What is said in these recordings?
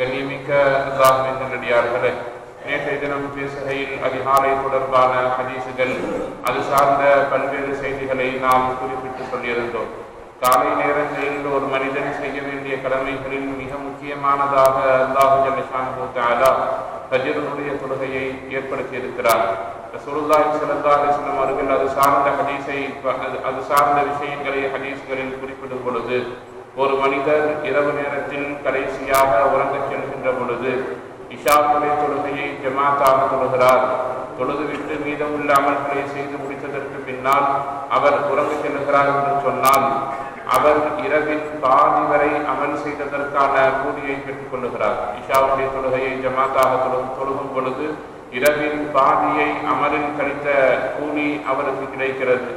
கண்ணியமிக்க அல்லாஹுவின் நல்லடியார்களே நேற்றைய தினம் பேசுகையில் அதிகாலை தொடர்பான ஹதீசுகள் அது சார்ந்த பல்வேறு செய்திகளை நாம் குறிப்பிட்டு சொல்லியிருந்தோம் காலை நேரங்களில் ஒரு மனிதன் செய்ய வேண்டிய கடமைகளில் மிக முக்கியமானதாக அல்லாஹு ஜல்லிஷானு தாலா தொழுகையை ஏற்படுத்தி இருக்கிறார் ரசூலுல்லாஹி ஸல்லல்லாஹு அவர்கள் அது சார்ந்த ஹதீஸை அது- அது சார்ந்த விஷயங்களை ஹதீஸ்களில் குறிப்பிடும் பொழுது ஒரு மனிதர் இரவு நேரத்தில் கடைசியாக உறங்கச் செல்கின்ற பொழுது இஷாவுடைய தொழுகையை ஜமாத்தாக தொழுகிறார். தொழுதுவிட்டு மீதமுள்ள அமல்களை செய்து முடித்ததற்கு பின்னால் அவர் உறங்கச் செல்கிறார் என்று சொன்னால் அவர் இரவில் பாதி வரை அமல் செய்ததற்கான கூலியை பெற்றுக் கொள்ளுகிறார். இஷாவுடைய தொழுகையை ஜமாத்தாக தொழு தொழுகும் பொழுது இரவில் பாதியை அமலில் கழித்த கூலி அவருக்கு கிடைக்கிறது.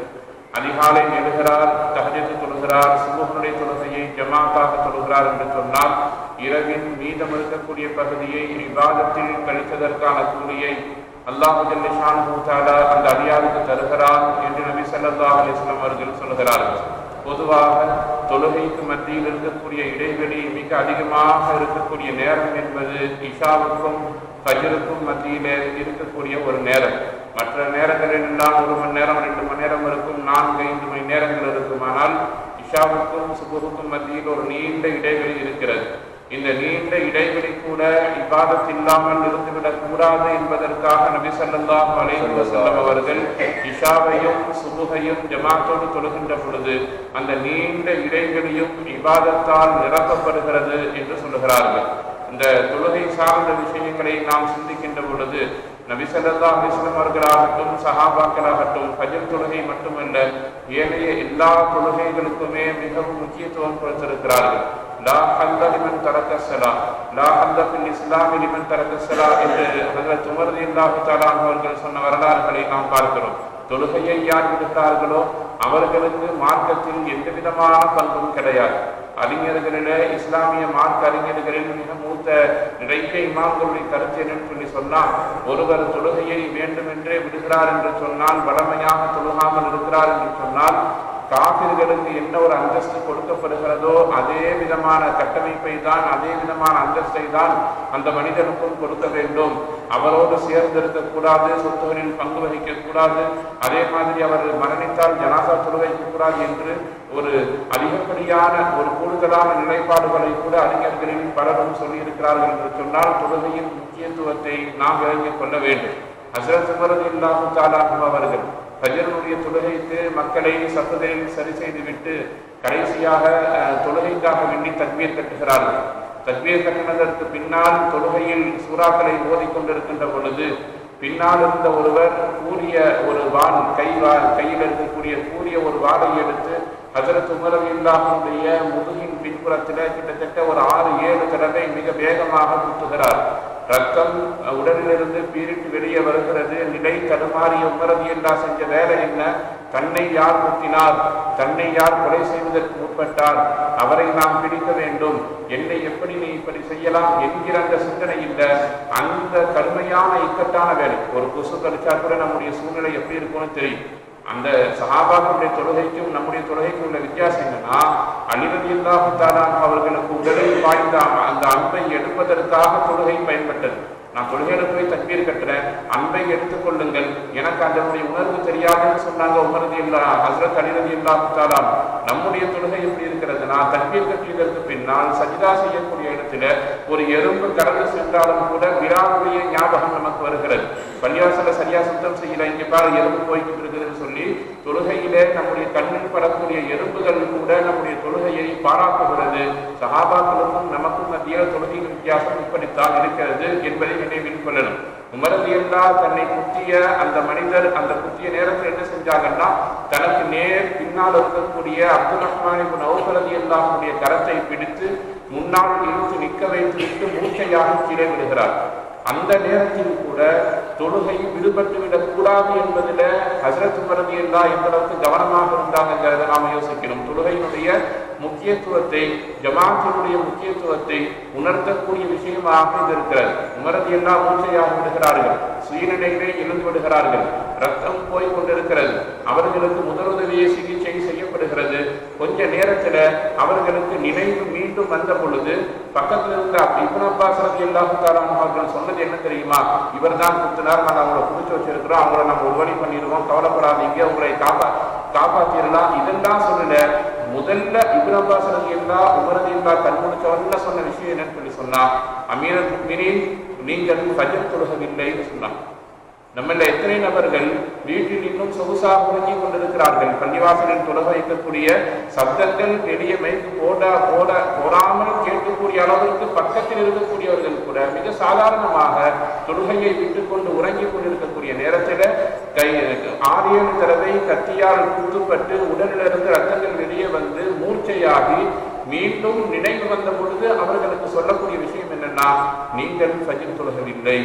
அதிகாலை எழுகிறார் தஹஜத்து தொழுகிறார் சுபுகனுடைய தொழுகையை ஜமாத்தாக தொழுகிறார் என்று சொன்னால் இரவின் மீதம் இருக்கக்கூடிய பகுதியை விவாதத்தில் கழித்ததற்கான கூலியை அல்லாஹு ஜல்லிஷானு அந்த அடியாருக்கு தருகிறார் என்று நபி சல்லா அலிஸ்லாம் அவர்கள் சொல்கிறார்கள். பொதுவாக தொழுகைக்கு மத்தியில் இருக்கக்கூடிய இடைவெளி மிக அதிகமாக இருக்கக்கூடிய நேரம் என்பது இஷாவுக்கும் ஃபஜ்ருக்கும் மத்தியிலே இருக்கக்கூடிய ஒரு நேரம். மற்ற நேரங்களில் எல்லாம் ஒரு மணி நேரம் ரெண்டு மணி நேரம் இருக்கும் நான்கு ஐந்து மணி நேரங்கள் இருக்குமானால் இஷாவுக்கும் சுபுருக்கும் மத்தியில் ஒரு நீண்ட இடைவெளி இருக்கிறது. இந்த நீண்ட இடைவெளி கூட இபாதத் இல்லாமல் இருந்துவிடக் கூடாது என்பதற்காக நபி ஸல்லல்லாஹு அலைஹி அவர்கள் இஷாவையும் சுபுகையும் ஜமாத்தோடு தொழுகின்ற பொழுது அந்த நீண்ட இடைவெளியும் இபாதத்தால் நிரப்பப்படுகிறது என்று சொல்லுகிறார்கள். இந்த தொழுகை சார்ந்த விஷயங்களை நாம் சிந்திக்கின்ற பொழுது நபி சல்லா அலிஸ்லம் அவர்களாகட்டும் சஹாபாக்களாகட்டும் ஃபஜ்ர் தொழுகை மட்டுமல்ல ஏனைய எல்லா தொழுகைகளுக்குமே மிகவும் முக்கியத்துவம் கொடுத்திருக்கிறார்கள். லா ஹல்ல லிமன் லா ஹல்ல இஸ்லாமி லிமன் என்று ஹஜ்ரத் உமர் அவர்கள் சொன்ன வரலாறுகளை நாம் பார்க்கிறோம். தொழுகையை யார் விடுத்தார்களோ அவர்களுக்கு மார்க்கத்தில் எந்த விதமான பங்கும் கிடையாது. அறிஞர்களிலே இஸ்லாமிய மார்க் அறிஞர்களில் மிக மூத்த நிறைய இமாம்களுடைய கருத்து என்னன்னு சொல்லி சொன்னால் ஒருவர் தொழுகையை வேண்டுமென்றே விடுகிறார் என்று சொன்னால் வளமையாக தொழுகாமல் இருக்கிறார் என்று சொன்னால் காபிர்களுக்கு என்ன ஒரு அந்தஸ்து கொடுக்கப்படுகிறதோ அதே விதமான கட்டமைப்பை தான் அதே விதமான அந்தஸ்தை தான் அந்த மனிதனுக்கும் கொடுக்க வேண்டும். அவரோடு சேர்ந்திருக்க கூடாது சொத்துகளில் பங்கு வகிக்க கூடாது அதே மாதிரி அவர் மரணித்தால் ஜனாசா தொழுகைக்க கூடாது என்று ஒரு அதிகப்படியான ஒரு கூடுதலான நிலைப்பாடுகளை கூட அறிஞர்களில் பலரும் சொல்லியிருக்கிறார்கள் என்று சொன்னால் தொழுகையின் முக்கியத்துவத்தை நாம் விளங்கிக் கொள்ள வேண்டும். ஹசரத் உமரது இல்லாமு தாலாகும் அவர்கள் ஃபஜருடைய தொழுகைக்கு மக்களை சத்ததை சரி செய்துவிட்டு கடைசியாக தொழுகைக்காக வேண்டி தக்மீர் கட்டுகிறார்கள். தக்மீர் கட்டினதற்கு பின்னால் தொழுகையில் சூறாக்களை ஓதிக்கொண்டிருக்கின்ற பொழுது பின்னால் இருந்த ஒருவர் கூறிய ஒரு வான் கை வா கையில் இருக்கக்கூடிய கூறிய ஒரு வாளை எடுத்து ஹசரத் உமரவில்லாமனுடைய முதுகின் பின்புறத்தில் கிட்டத்தட்ட ஒரு ஆறு ஏழு தடவை மிக வேகமாக குத்துகிறார். ரத்தம் உடலிலிருந்து பீரிட்டு வெளியே வருகிறது. நிலை தடுமாறிய உமரது என்றா செஞ்ச வேலை என்ன? தன்னை யார் குத்தினார் தன்னை யார் கொலை செய்வதற்கு முற்பட்டார்? அவரை நாம் பிடிக்க வேண்டும். என்னை எப்படி நீ இப்படி செய்யலாம் என்கிற அந்த சிந்தனை இல்லை. அந்த கடுமையான இக்கட்டான வேலை. ஒரு கொசு கடிச்சா கூட நம்முடைய சூழ்நிலை எப்படி இருக்கும்னு தெரியும். அந்த சஹாபாக்களுடைய தொழுகைக்கும் நம்முடைய தொழுகைக்கும் உள்ள வித்தியாசம் என்னன்னா அலிரதியில்லாஹாலா அவர்களுக்கு உடலில் பாய்ந்த அந்த அன்பை எடுப்பதற்காக தொழுகை பயன்பட்டது. நான் தொழுகையில போய் தண்ணீர் கட்டுறேன் அன்பை எடுத்துக்கொள்ளுங்கள் எனக்கு அதனுடைய உணர்வு தெரியாதுன்னு சொன்னாங்க உமரதி இல்லா ஹசரத் அலிரதி இல்லாஹாலா நம்முடைய தொழுகை எப்படி இருக்கிறது நான் தக்பீர் கட்டியதற்கு பின்னால் சஜிதா செய்யக்கூடிய இடத்துல ஒரு எறும்பு கடந்து சென்றாலும் கூட விழாவுடைய ஞாபகம் நமக்கு வருகிறது. பள்ளிவாசல சரியா சுத்தம் செய்யல இங்க பாரு எறும்பு போய்கிட்டு என்று சொல்லி தொழுகையிலே நம்முடைய கண்ணில் படக்கூடிய எறும்புகள் கூட நம்முடைய தொழுகையை பாராட்டுகிறது. சகாபாக்களுக்கும் நமக்கும் மத்திய தொழுகையின் வித்தியாசம் இப்படித்தான் இருக்கிறது என்பதை நினைவில் கொள்ளணும். உமரது எல்லா தன்னை குத்திய அந்த மனிதர் அந்த குத்திய நேரத்தில் என்ன செஞ்சாங்கன்னா தனக்கு நேர் பின்னால் இருக்கக்கூடிய அப்துல் ரஹ்மான் நௌகரதி எல்லாமுடைய கரத்தை பிடித்து முன்னால் இழுத்து நிற்க வைத்து விட்டு மூச்சையாக கீழே விடுகிறார். அந்த நேரத்தில் கூட தொழுகை விடுபட்டு கூடாது என்பதில் ஹசரத் உமரதி என்றா எந்த அளவுக்கு கவனமாக இருந்தாங்கிறத நாம் யோசிக்கணும். தொழுகையினுடைய முக்கியத்துவத்தை ஜமாத்தினுடைய முக்கியத்துவத்தை உணர்த்தக்கூடிய விஷயமாக இது இருக்கிறது. உமரதி எல்லா மூச்சையாக விடுகிறார்கள் சுயநிலையிலே இழந்து விடுகிறார்கள் ரத்தம் போய் கொண்டிருக்கிறது. அவர்களுக்கு முதலுதவியை சிகிச்சை செய்யப்படுகிறது கொஞ்ச நேரத்துல அவர்களுக்கு நினைவு மீண்டும் வந்த பொழுது பக்கத்துல இருந்த இப்னு அப்பாஸ் ரலியல்லாஹு தஆலா அவர்கள் சொன்னது என்ன தெரியுமா? இவர் தான் குத்துனார் நான் அவங்களை பிடிச்சி வச்சிருக்கிறோம் அவங்கள நம்ம ஒரு வழி பண்ணிடுவோம் கவலைப்படாதீங்க உங்களை காப்பா காப்பாத்திடலாம். இதெல்லாம் சொல்லல. முதல்ல இப்னு அப்பாஸ் ரலியல்லாஹு உமர் ரலியல்லாஹு கண் முடிச்சவன்ல சொன்ன விஷயம் என்னன்னு சொல்லி சொன்னா அமீரன் மீனின் நீங்கள் ஃபஜர் தொழுகவில்லைன்னு சொன்னாங்க. நம்மள எத்தனை நபர்கள் வீட்டில் இன்னும் சொகுசாக உறங்கிக் கொண்டிருக்கிறார்கள்? பள்ளிவாசலில் தொழுக வைக்கக்கூடிய சப்தங்கள் வெளியே மைக்கு போட போட போடாமல் கேட்கக்கூடிய அளவிற்கு பக்கத்தில் இருக்கக்கூடியவர்கள் கூட மிக சாதாரணமாக தொழுகையை விட்டுக்கொண்டு உறங்கிக் கொண்டிருக்கக்கூடிய நேரத்தில் கை ஆறு ஏழு தடவை கத்தியால் குத்துப்பட்டு உடலிலிருந்து ரத்தங்கள் வெளியே வந்து மூர்ச்சையாகி மீண்டும் நினைவு வந்த பொழுது அவர்களுக்கு சொல்லக்கூடிய விஷயம் என்னன்னா நீங்கள் ஃபஜ்ர் தொழுகவில்லை.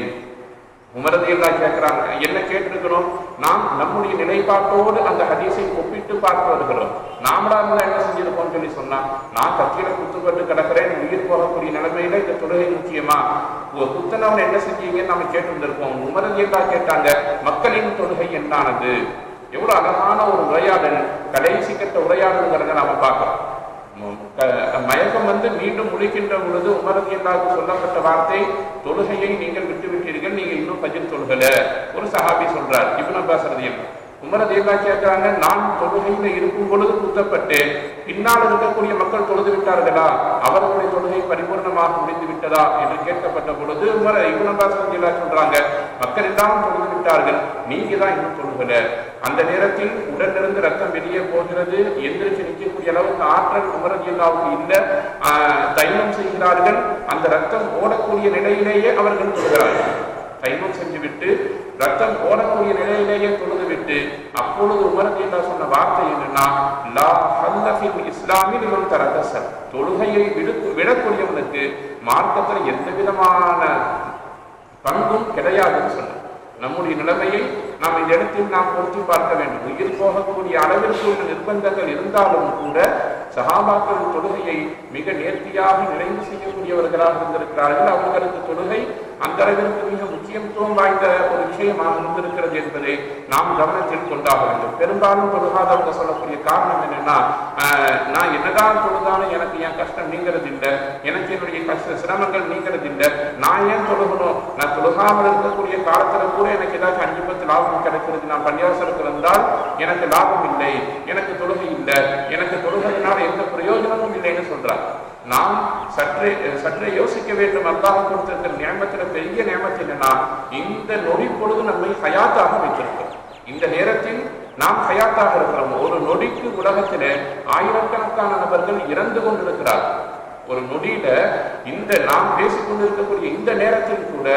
உமரதியெல்லாம் கேட்கிறாங்க. என்ன கேட்டிருக்கிறோம்? நாம் நம்முடைய நிலைப்பாட்டோடு அந்த ஹதீஸை ஒப்பிட்டு பார்த்து வருகிறோம். நாமடா இருந்தா என்ன செஞ்சிருப்போம் சொல்லி சொன்னா நான் கத்தியில குத்துப்பட்டு கிடக்கிறேன் உயிர் போகக்கூடிய நிலைமையில இந்த தொழுகை முக்கியமா? குத்தனவன் என்ன செஞ்சீங்கன்னு நம்ம கேட்டிருந்திருப்போம் உமரதியெல்லாம் கேட்டாங்க மக்களின் தொழுகை என்னானது? எவ்வளவு அழகான ஒரு உரையாடல் கடைசி கட்ட உரையாடல்ங்கிறத நாம பார்க்கிறோம். மயக்கம் வந்து மீண்டும் முழிக்கின்ற பொழுது உமரது சொல்லப்பட்ட வார்த்தை தொழுகையை நீங்கள் விட்டு விட்டீர்கள் பஜிர் தொழுகல ஒரு சஹாபி சொல்றார் இவன் அப்பாஸ் ரலியல்லாஹு உமரது எல்லாம் கேட்கிறாங்க நான் தொழுகையில இருக்கும் பொழுது குத்தப்பட்டேன். பின்னால் இருக்கக்கூடிய மக்கள் தொழுது விட்டார்களா? அவர்களுடைய தொழுகை பரிபூர்ணமாக முடிந்து விட்டதா? என்று கேட்கப்பட்ட பொழுது உமர இவன் அப்பாஸ் ரலியல்லாஹு சொல்றாங்க மக்கள் எல்லாம் தொழுது விட்டார்கள். நீங்க தான் இன்னும் தொழுகல. அந்த நேரத்தில் உடலிருந்து ரத்தம் வெளியே போகிறது. எந்திரிச்சு நிற்கக்கூடிய அளவுக்கு ஆற்றல் உமரஜில்லாவுக்கு இல்ல. ஆஹ், தைலம் செய்கிறார்கள். அந்த ரத்தம் ஓடக்கூடிய நிலையிலேயே அவர்கள் தொழுகிறார்கள். கைமம் செஞ்சுவிட்டு ரத்தம் ஓடக்கூடிய நிலையிலேயே தொழுது விட்டு அப்பொழுது என்ன சொன்ன வார்த்தை என்னன்னா லா ஹல்லஃபில் இஸ்லாமில் இவன் தொழுகையை விடு விடக்கூடியவனுக்கு மார்க்கத்தில் எந்த விதமான பங்கும் கிடையாதுன்னு சொன்னார். நம்முடைய நிலைமையை நாம் இந்த இடத்தில் நாம் பொருத்தி பார்க்க வேண்டும். உயிர் போகக்கூடிய அளவிற்கு உள்ள நிர்பந்தங்கள் இருந்தாலும் கூட சஹாபாக்கள் தொழுகையை மிக நேர்த்தியாக நிறைவு செய்யக்கூடியவர்களாக இருந்திருக்கிறார்கள். அவர்களுக்கு தொழுகை அந்த அளவிற்கு மிக முக்கியத்துவம் வாய்ந்த ஒரு விஷயமாக இருந்திருக்கிறது என்பதை நாம் கவனத்தில் கொண்டாக வேண்டும். பெரும்பாலும் தொழுகாதவங்க சொல்லக்கூடிய காரணம் என்னன்னா ஆஹ், நான் என்னதான் தொழுதாலும் எனக்கு என் கஷ்டம் நீங்கிறது இல்லை எனக்கு என்னுடைய கஷ்ட சிரமங்கள் நீங்கிறது இல்லை நான் ஏன் தொழுகணும்? நான் தொழுகாமல் இருக்கக்கூடிய காலத்துல கூட எனக்கு ஏதாச்சும் அஞ்சு பத்து லாபம் கிடைக்கிறது. நான் பள்ளியாசலுக்கு இருந்தால் எனக்கு லாபம் இல்லை எனக்கு தொழுகை இல்லை எனக்கு தொழுகையினால் எந்த பிரயோஜனமும் இல்லைன்னு சொல்றார் நாம் சற்றே சற்றே யோசிக்க வேண்டும். அல்லாஹ் கொடுத்திருக்கிற நியமத்துல பெரிய நியமத்து என்னன்னா இந்த நொடி பொழுது நம்மை ஹயாத்தாக வைத்திருக்கிறோம் இந்த நேரத்தில் நாம் ஹயாத்தாக இருக்கிறோம். ஒரு நொடிக்கு உலகத்திலே ஆயிரக்கணக்கான நபர்கள் இறந்து கொண்டிருக்கிறார்கள் ஒரு நொடியில இந்த நாம் பேசிக் கொண்டிருக்கக்கூடிய இந்த நேரத்தில் கூட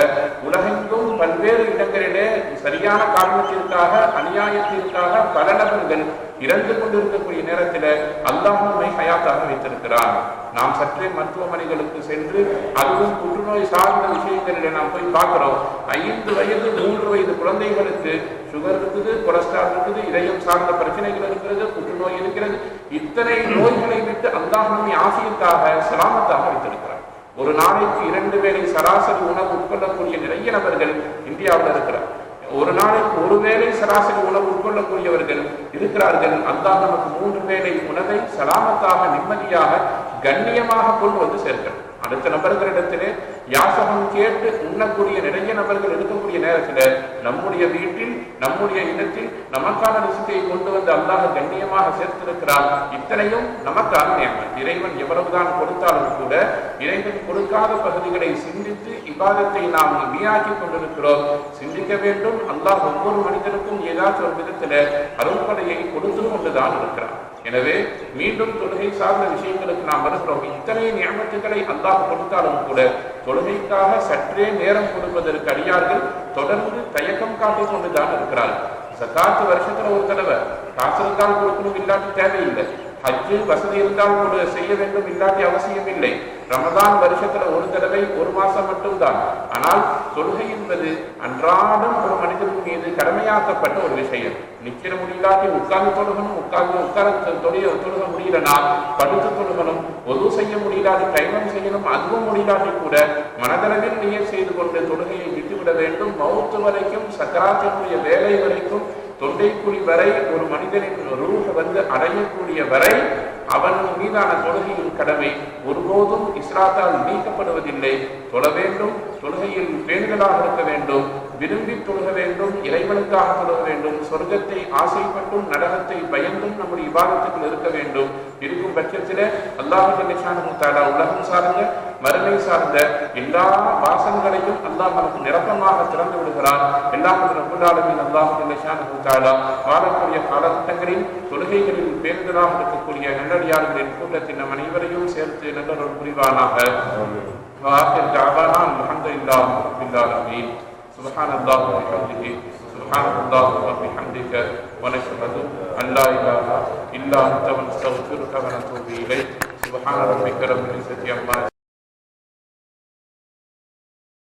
உலகெங்கும் பல்வேறு இடங்களிலே சரியான காரணத்திற்காக அநியாயத்திற்காக பல நபர்கள் இறந்து கொண்டிருக்கக்கூடிய நேரத்தில் அல்லாஹ் நம்மை ஹயாத்தாக வைத்திருக்கிறார். நாம் சற்றே மருத்துவமனைகளுக்கு சென்று அதுவும் புற்றுநோய் சார்ந்த விஷயங்களில் நாம் போய் பார்க்கிறோம். ஐந்து வயது மூன்று வயது குழந்தைகளுக்கு சுகர் இருக்குது கொலஸ்ட்ரால் இருக்குது இதயம் சார்ந்த பிரச்சனைகள் இருக்கிறது புற்றுநோய் இருக்கிறது. இத்தனை நோய்களை விட்டு அல்லாஹ் நம்மை ஆசியத்தாக சலாமத்தாக வைத்திருக்கிறார். ஒரு நாளைக்கு இரண்டு வேளை சராசரி உணவு உட்கொள்ளக்கூடிய நிறைய நபர்கள் இந்தியாவில் இருக்கிறார். ஒரு நாளைக்கு ஒரு வேளை சராசரி உணவு உட்கொள்ளக்கூடியவர்கள் இருக்கிறார்கள். அல்லாஹ் நமக்கு மூன்று வேளை உணவை சலாமத்தாக நிம்மதியாக கண்ணியமாக கொண்டு வந்து சேர்க்கணும் அடுத்த நபர்களிடத்திலே யாசகம் கேட்டு உண்ணக்கூடிய நிறைய நபர்கள் இருக்கக்கூடிய நேரத்தில் நம்முடைய வீட்டில் நம்முடைய இடத்தில் நமக்கான ரிசுக்கை கொண்டு வந்து அல்லாஹ் கண்ணியமாக சேர்த்திருக்கிறார் இத்தனையும் நமக்கான நியமம் இறைவன் எவ்வளவுதான் கொடுத்தாலும் கூட இறைவன் கொடுக்காத பகுதிகளை சிந்தித்து இபாதத்தை நாம் வீணாக்கி கொண்டிருக்கிறோம். சிந்திக்க வேண்டும். அல்லாஹ் ஒவ்வொரு மனிதனுக்கும் ஏதாச்சும் ஒரு விதத்தில் அருள்படையை கொடுத்து கொண்டுதான் இருக்கிறார் எனவே மீண்டும் தொழுகை சார்ந்த விஷயங்களுக்கு நாம் வருகிறோம். இத்தனை நியமத்துக்களை அல்லாஹ் கொடுத்தாலும் கூட தொழுகைக்காக சற்றே நேரம் கொடுப்பதற்கு அடியார்கள் தொடர்ந்து தயக்கம் காட்டிக் கொண்டுதான் இருக்கிறார்கள். சக்காத்து வருஷத்துல ஒரு தடவை காசு இருந்தால் கொடுக்கணும் இல்லாட்டி தேவையில்லை. ஹஜ்ஜு வசதி இருந்தால் கூட செய்ய வேண்டும் இல்லாட்டி அவசியம் இல்லை ரமதான் வருஷத்துல ஒரு தடவை ஒரு மாசம் மட்டும்தான். ஆனால் தொழுகை என்பது அன்றாடம் ஒரு மனிதனுக்கு மீது கடமையாக்கப்பட்ட ஒரு விஷயம். நிக்கிற முடியலாட்டி உட்கார்ந்து தொழுகணும் உட்கார்ந்து உட்கார தொழில தொழுக முடியலனா படுத்து தொழுகணும் ஒது செய்ய முடியாது டைமம் செய்யணும் அதுவும் முடியலாட்டி கூட மனதளவில் நீர் செய்து கொண்டு தொழுகையை விட்டுவிட வேண்டும். மௌத்து வரைக்கும் சக்கராத்தினுடைய வேலை வரைக்கும் தொண்டைக்குழி வரை ஒரு மனிதனின் ரூஹ வந்து அடையக்கூடிய வரை அவன் மீதான தொழுகையின் கடமை. ஒருபோதும் இஸ்ராத்தால் நீக்கப்படுவதில்லை. தொழ வேண்டும் தொழுகையில் பேண்களாக இருக்க வேண்டும் விரும்பி தொழுக வேண்டும் இறைவனுக்காக தொழுக வேண்டும் சொர்க்கத்தை ஆசைப்பட்டும் நரகத்தை பயந்தும் நம்முடைய விவாதத்துக்குள் இருக்க வேண்டும் இருக்கும் பட்சத்தில் அல்லாஹு தாலா உலகம் சார்ந்த மறுமை சார்ந்த எல்லா வாசல்களையும் அல்லாஹ் நமக்கு நிரப்பமாக திறந்து விடுகிறான் எல்லாம் ரபுல்லாலுமின் அல்லாஹு தாலா வாழக்கூடிய காலகட்டங்களில் தொழுகைகளில் பேருந்தலாக இருக்கக்கூடிய நல்லடியார்களின் கூட்டத்தின் நம் அனைவரையும் சேர்த்து நல்லொரு புரிவானாக وآخر دعوانا الحمد لله رب العالمين سبحان الله وبحمده سبحانك اللهم وبحمدك ونشهد أن لا إله إلا أنت ونستغفرك ونتوب إليك سبحان ربك رب العزة عما